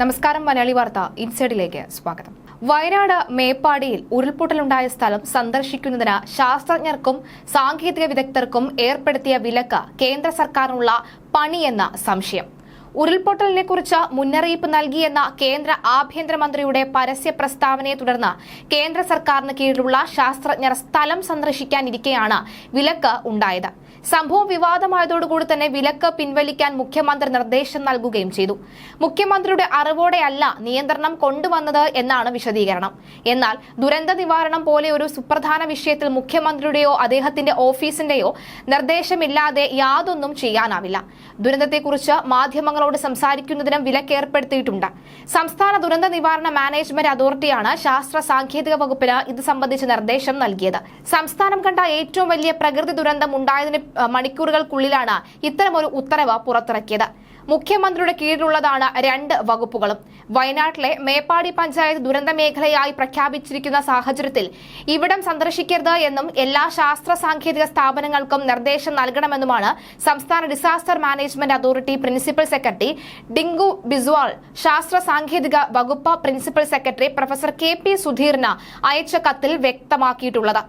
നമസ്കാരം മലയാളി വാർത്ത ഇൻസൈഡിലേക്ക് സ്വാഗതം. വയനാട് മേപ്പാടിയിൽ ഉരുൾപൊട്ടലുണ്ടായ സ്ഥലം സന്ദർശിക്കുന്നതിന് ശാസ്ത്രജ്ഞർക്കും സാങ്കേതിക വിദഗ്ധർക്കും ഏർപ്പെടുത്തിയ വിലക്ക് കേന്ദ്ര സർക്കാരിനുള്ള പണിയെന്ന സംശയം. ഉരുൾപൊട്ടലിനെ കുറിച്ച് മുന്നറിയിപ്പ് നൽകിയെന്ന കേന്ദ്ര ആഭ്യന്തരമന്ത്രിയുടെ പരസ്യ പ്രസ്താവനയെ തുടർന്ന് കേന്ദ്ര സർക്കാരിന് കീഴിലുള്ള ശാസ്ത്രജ്ഞർ സ്ഥലം സന്ദർശിക്കാനിരിക്കെയാണ് വിലക്ക് ഉണ്ടായത്. സംഭവം വിവാദമായതോടുകൂടി തന്നെ വിലക്ക് പിൻവലിക്കാൻ മുഖ്യമന്ത്രി നിർദ്ദേശം നൽകുകയും ചെയ്തു. മുഖ്യമന്ത്രിയുടെ അറിവോടെയല്ല നിയന്ത്രണം കൊണ്ടുവന്നത് എന്നാണ് വിശദീകരണം. എന്നാൽ ദുരന്ത നിവാരണം പോലെ ഒരു സുപ്രധാന വിഷയത്തിൽ മുഖ്യമന്ത്രിയുടെയോ അദ്ദേഹത്തിന്റെ ഓഫീസിന്റെയോ നിർദ്ദേശമില്ലാതെ യാതൊന്നും ചെയ്യാനാവില്ല. ദുരന്തത്തെക്കുറിച്ച് മാധ്യമങ്ങളോട് സംസാരിക്കുന്നതിനും വിലക്കേർപ്പെടുത്തിയിട്ടുണ്ട്. സംസ്ഥാന ദുരന്ത നിവാരണ മാനേജ്മെന്റ് അതോറിറ്റിയാണ് ശാസ്ത്ര സാങ്കേതിക വകുപ്പിന് ഇത് സംബന്ധിച്ച് നിർദ്ദേശം നൽകിയത്. സംസ്ഥാനം കണ്ട ഏറ്റവും വലിയ പ്രകൃതി ദുരന്തം ഉണ്ടായതിന് മണിക്കൂറുകൾക്കുള്ളിലാണ് ഇത്തരമൊരു ഉത്തരവ് പുറത്തിറക്കിയത്. മുഖ്യമന്ത്രിയുടെ കീഴിലുള്ളതാണ് രണ്ട് വകുപ്പുകളും. വയനാട്ടിലെ മേപ്പാടി പഞ്ചായത്ത് ദുരന്ത മേഖലയായി പ്രഖ്യാപിച്ചിരിക്കുന്ന സാഹചര്യത്തിൽ ഇവിടം സന്ദർശിക്കരുത് എന്നും എല്ലാ ശാസ്ത്ര സാങ്കേതിക സ്ഥാപനങ്ങൾക്കും നിർദ്ദേശം നൽകണമെന്നുമാണ് സംസ്ഥാന disaster management authority principal secretary Dinku Biswal ശാസ്ത്ര സാങ്കേതിക വകുപ്പ് principal secretary professor K P സുധീറിന് അയച്ച കത്തിൽ വ്യക്തമാക്കിയിട്ടുള്ളത്.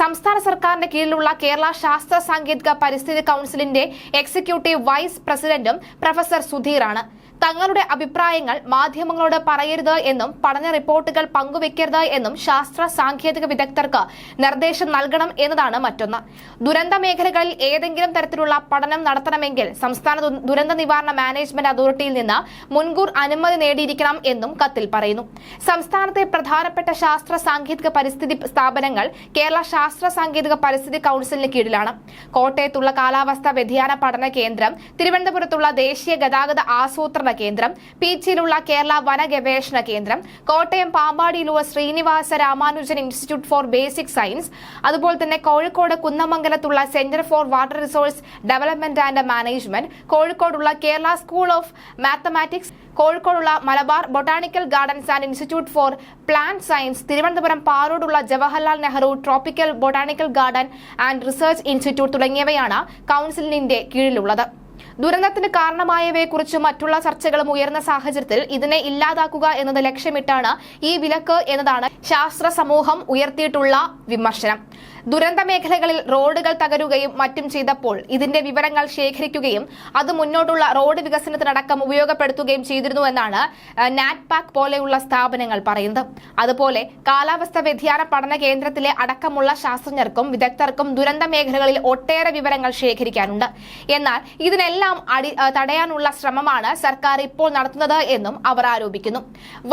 സംസ്ഥാന സർക്കാരിന്റെ കീഴിലുള്ള കേരള ശാസ്ത്ര സാങ്കേതിക പരിസ്ഥിതി കൌൺസിലിന്റെ എക്സിക്യൂട്ടീവ് വൈസ് പ്രസിഡന്റും പ്രൊഫസർ സുധീറാണ്. തങ്ങളുടെ അഭിപ്രായങ്ങൾ മാധ്യമങ്ങളോട് പറയരുത് എന്നും പഠന റിപ്പോർട്ടുകൾ പങ്കുവെക്കരുത് എന്നും ശാസ്ത്ര സാങ്കേതിക വിദഗ്ധർക്ക് നിർദ്ദേശം നൽകണം എന്നതാണ് മറ്റൊന്ന്. ദുരന്ത മേഖലകളിൽ ഏതെങ്കിലും തരത്തിലുള്ള പഠനം നടത്തണമെങ്കിൽ സംസ്ഥാന ദുരന്ത നിവാരണ മാനേജ്മെന്റ് അതോറിറ്റിയിൽ നിന്ന് മുൻകൂർ അനുമതി നേടിയിരിക്കണം എന്നും കത്തിൽ പറയുന്നു. സംസ്ഥാനത്തെ പ്രധാനപ്പെട്ട ശാസ്ത്ര സാങ്കേതിക പരിസ്ഥിതി സ്ഥാപനങ്ങൾ കേരള ശാസ്ത്ര സാങ്കേതിക പരിസ്ഥിതി കൌൺസിലിന് കീഴിലാണ്. കോട്ടയത്തുള്ള കാലാവസ്ഥാ വ്യതിയാന പഠന കേന്ദ്രം തിരുവനന്തപുരത്തുള്ള ദേശീയ ഗതാഗത ആസൂത്രണ കേന്ദ്രം പീച്ചിയിലുള്ള കേരള വന ഗവേഷണ കേന്ദ്രം Kottayam പാമ്പാടിയിലുള്ള Srinivasa Ramanujan institute for basic science അതുപോലെ തന്നെ Kozhikode കുന്നമംഗലത്തുള്ള centre for water resource development and management കോഴിക്കോടുള്ള കേരള സ്കൂൾ ഓഫ് മാത്തമാറ്റിക്സ് കോഴിക്കോടുള്ള Malabar botanical gardens and institute for plant science Thiruvananthapuram പാറോടുള്ള Jawaharlal Nehru tropical botanical garden and research institute തുടങ്ങിയവയാണ് കൌൺസിലിന്റെ കീഴിലുള്ളത്. ദുരന്തത്തിന് കാരണമായവയെക്കുറിച്ച് മറ്റുള്ള ചർച്ചകളും ഉയർന്ന സാഹചര്യത്തിൽ ഇതിനെ ഇല്ലാതാക്കുക എന്നത് ലക്ഷ്യമിട്ടാണ് ഈ വിലക്ക് എന്നതാണ് ശാസ്ത്ര സമൂഹം ഉയർത്തിയിട്ടുള്ള വിമർശനം. ദുരന്ത മേഖലകളിൽ റോഡുകൾ തകരുകയും മറ്റും ചെയ്തപ്പോൾ ഇതിന്റെ വിവരങ്ങൾ ശേഖരിക്കുകയും അത് മുന്നോട്ടുള്ള റോഡ് വികസനത്തിനടക്കം ഉപയോഗപ്പെടുത്തുകയും ചെയ്തിരുന്നുവെന്നാണ് നാറ്റ്പാക് പോലെയുള്ള സ്ഥാപനങ്ങൾ പറയുന്നത്. അതുപോലെ കാലാവസ്ഥ വ്യതിയാന പഠന കേന്ദ്രത്തിലെ അടക്കമുള്ള ശാസ്ത്രജ്ഞർക്കും വിദഗ്ധർക്കും ദുരന്ത മേഖലകളിൽ ഒട്ടേറെ വിവരങ്ങൾ ശേഖരിക്കാനുണ്ട്. എന്നാൽ ഇതിനെല്ലാം അടി തടയാനുള്ള ശ്രമമാണ് സർക്കാർ ഇപ്പോൾ നടത്തുന്നത് എന്നും അവർ ആരോപിക്കുന്നു.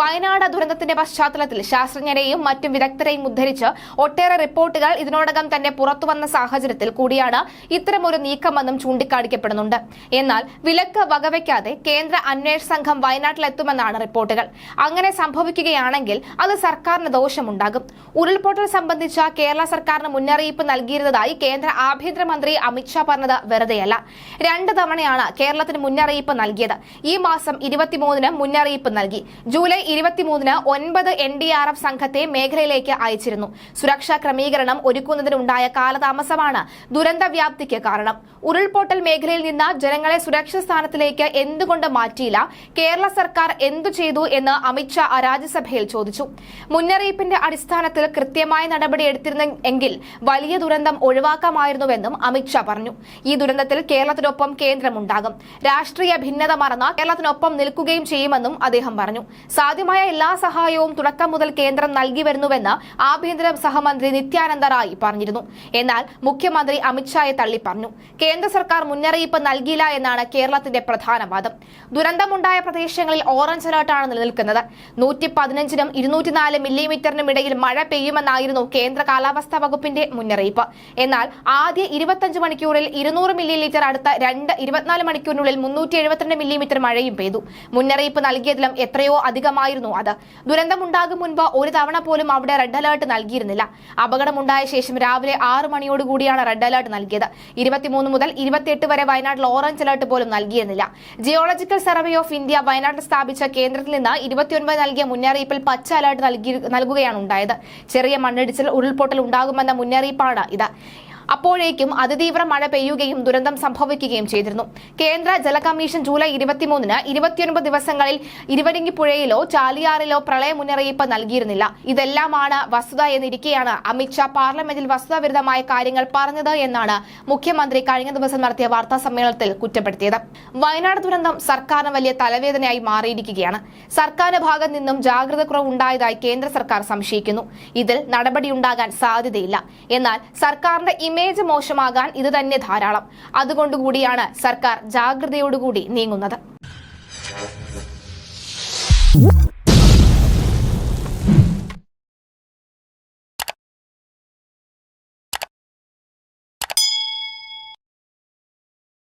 വയനാട് ദുരന്തത്തിന്റെ പശ്ചാത്തലത്തിൽ ശാസ്ത്രജ്ഞരെയും മറ്റും വിദഗ്ധരെയും ഉദ്ധരിച്ച് ഒട്ടേറെ റിപ്പോർട്ടുകൾ ഇതിനോടകം തന്നെ പുറത്തുവന്ന സാഹചര്യത്തിൽ കൂടിയാണ് ഇത്തരമൊരു നീക്കമെന്നും ചൂണ്ടിക്കാണിക്കപ്പെടുന്നുണ്ട്. എന്നാൽ വിലക്ക് വകവയ്ക്കാതെ കേന്ദ്ര അന്വേഷണ സംഘം വയനാട്ടിലെത്തുമെന്നാണ് റിപ്പോർട്ടുകൾ. അങ്ങനെ സംഭവിക്കുകയാണെങ്കിൽ അത് സർക്കാരിന് ദോഷമുണ്ടാകും. ഉരുൾപൊട്ടൽ സംബന്ധിച്ച കേരള സർക്കാരിന് മുന്നറിയിപ്പ് നൽകിയിരുന്നതായി കേന്ദ്ര ആഭ്യന്തരമന്ത്രി അമിത്ഷാ പറഞ്ഞത് വെറുതെയല്ല. രണ്ട് തവണയാണ് കേരളത്തിന് മുന്നറിയിപ്പ് നൽകിയത്. ഈ മാസം ഇരുപത്തിമൂന്നിന് മുന്നറിയിപ്പ് നൽകി. ജൂലൈ ഇരുപത്തിമൂന്നിന് ഒൻപത് എൻ ഡി ആർ എഫ് സംഘത്തെ മേഖലയിലേക്ക് അയച്ചിരുന്നു. സുരക്ഷാ ക്രമീകരണം ഒരുക്കുന്നതിനുണ്ടായ കാലതാമസമാണ് ദുരന്ത വ്യാപ്തിക്ക് കാരണം. ഉരുൾപൊട്ടൽ മേഖലയിൽ നിന്ന് ജനങ്ങളെ സുരക്ഷിത സ്ഥാനത്തിലേക്ക് എന്തുകൊണ്ട് മാറ്റിയില്ല? കേരള സർക്കാർ എന്തു ചെയ്തു എന്ന് അമിത്ഷാ രാജ്യസഭയിൽ ചോദിച്ചു. മുന്നറിയിപ്പിന്റെ അടിസ്ഥാനത്തിൽ കൃത്യമായ നടപടി എടുത്തിരുന്നെങ്കിൽ വലിയ ദുരന്തം ഒഴിവാക്കാമായിരുന്നുവെന്നും അമിത്ഷാ പറഞ്ഞു. ഈ ദുരന്തത്തിൽ കേരളത്തിനൊപ്പം കേന്ദ്രമുണ്ടാകും. രാഷ്ട്രീയ ഭിന്നത മറന്ന കേരളത്തിനൊപ്പം നിൽക്കുകയും ചെയ്യുമെന്നും അദ്ദേഹം പറഞ്ഞു. സാധ്യമായ എല്ലാ സഹായവും തുടക്കം മുതൽ കേന്ദ്രം നൽകി വരുന്നുവെന്ന് ആഭ്യന്തര സഹമന്ത്രി നിത്യാനന്ദ റായ് പറഞ്ഞിരുന്നു. എന്നാൽ മുഖ്യമന്ത്രി അമിത്ഷായെ തള്ളി പറഞ്ഞു. കേന്ദ്ര സർക്കാർ മുന്നറിയിപ്പ് നൽകിയില്ല എന്നാണ് കേരളത്തിന്റെ പ്രധാന വാദം. ദുരന്തമുണ്ടായ പ്രദേശങ്ങളിൽ ഓറഞ്ച് അലർട്ടാണ് നിലനിൽക്കുന്നത്. നൂറ്റി പതിനഞ്ചിനും ഇരുന്നൂറ്റിനാല് മില്ലിമീറ്ററിനും ഇടയിൽ മഴ പെയ്യുമെന്നായിരുന്നു കേന്ദ്ര കാലാവസ്ഥാ വകുപ്പിന്റെ മുന്നറിയിപ്പ്. എന്നാൽ ആദ്യ ഇരുപത്തഞ്ച് മണിക്കൂറിൽ ഇരുന്നൂറ് മില്ലി ലിറ്റർ അടുത്ത രണ്ട് ഇരുപത്തിനാല് മണിക്കൂറിനുള്ളിൽ മുന്നൂറ്റി എഴുപത്തിരണ്ട് മില്ലിമീറ്റർ മഴയും പെയ്തു. മുന്നറിയിപ്പ് നൽകിയതിലും എത്രയോ അധികമായിരുന്നു അത്. ദുരന്തമുണ്ടാകും മുൻപ് ഒരു തവണ പോലും അവിടെ റെഡ് അലേർട്ട് നൽകിയിരുന്നില്ല. അപകടമുണ്ടായ ശേഷം രാവിലെ ആറ് മണിയോടുകൂടിയാണ് റെഡ് അലർട്ട് നൽകിയത്. ഇരുപത്തിമൂന്ന് മുതൽ ഇരുപത്തിയെട്ട് വരെ വയനാട്ടിൽ ഓറഞ്ച് അലർട്ട് പോലും നൽകിയിരുന്നില്ല. ജിയോളജിക്കൽ സർവേ ഓഫ് ഇന്ത്യ വയനാട്ടിൽ സ്ഥാപിച്ച കേന്ദ്രത്തിൽ നിന്ന് ഇരുപത്തിയൊൻപത് നൽകിയ മുന്നറിയിപ്പിൽ പച്ച അലർട്ട് നൽകി നൽകുകയാണ് ഉണ്ടായത്. ചെറിയ മണ്ണിടിച്ചിൽ ഉരുൾപൊട്ടൽ ഉണ്ടാകുമെന്ന മുന്നറിയിപ്പാണ് ഇത്. അപ്പോഴേക്കും അതിതീവ്ര മഴ പെയ്യുകയും ദുരന്തം സംഭവിക്കുകയും ചെയ്തിരുന്നു. കേന്ദ്ര ജല കമ്മീഷൻ ജൂലൈ ഇരുപത്തിമൂന്നിന് ഇരുപത്തിയൊൻപത് ദിവസങ്ങളിൽ ഇരുവരിങ്ങിപ്പുഴയിലോ ചാലിയാറിലോ പ്രളയ മുന്നറിയിപ്പ് നൽകിയിരുന്നില്ല. ഇതെല്ലാമാണ് വസ്തുത എന്നിരിക്കെയാണ് അമിത്ഷാ പാർലമെന്റിൽ വസ്തുതാവിരുദ്ധമായ കാര്യങ്ങൾ പറഞ്ഞത് എന്നാണ് മുഖ്യമന്ത്രി കഴിഞ്ഞ ദിവസം നടത്തിയ വാർത്താ സമ്മേളനത്തിൽ കുറ്റപ്പെടുത്തിയത്. വയനാട് ദുരന്തം സർക്കാരിന് വലിയ തലവേദനയായി മാറിയിരിക്കുകയാണ്. സർക്കാരിന്റെ ഭാഗത്ത് നിന്നും ജാഗ്രത കുറവ് ഉണ്ടായതായി കേന്ദ്ര സർക്കാർ സംശയിക്കുന്നു. ഇതിൽ നടപടിയുണ്ടാകാൻ സാധ്യതയില്ല. എന്നാൽ സർക്കാരിന്റെ ഇമേജ് മോശമാകാൻ ഇത് തന്നെ ധാരാളം. അതുകൊണ്ടുകൂടിയാണ് സർക്കാർ ജാഗ്രതയോടുകൂടി നീങ്ങുന്നത്.